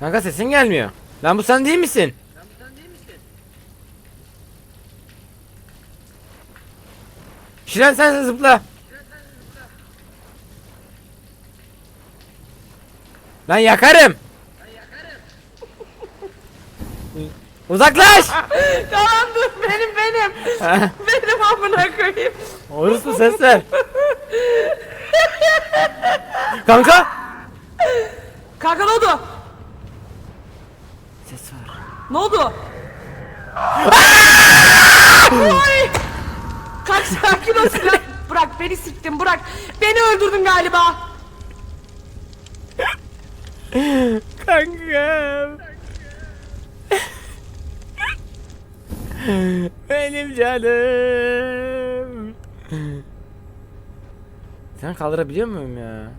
Kanka sesin gelmiyor. Lan bu sen değil misin? Şiren sen zıpla. Lan yakarım. Uzaklaş. Tamam dur benim benim. benim amına koyayım. Orası ses ver. Kanka. Kanka ne oldu? Ne oldu? Ay! Kalk sakin ol Sinan. Bırak beni siktin bırak. Beni öldürdün galiba. Kankam. Benim canım. Sen kaldırabiliyor muyum ya?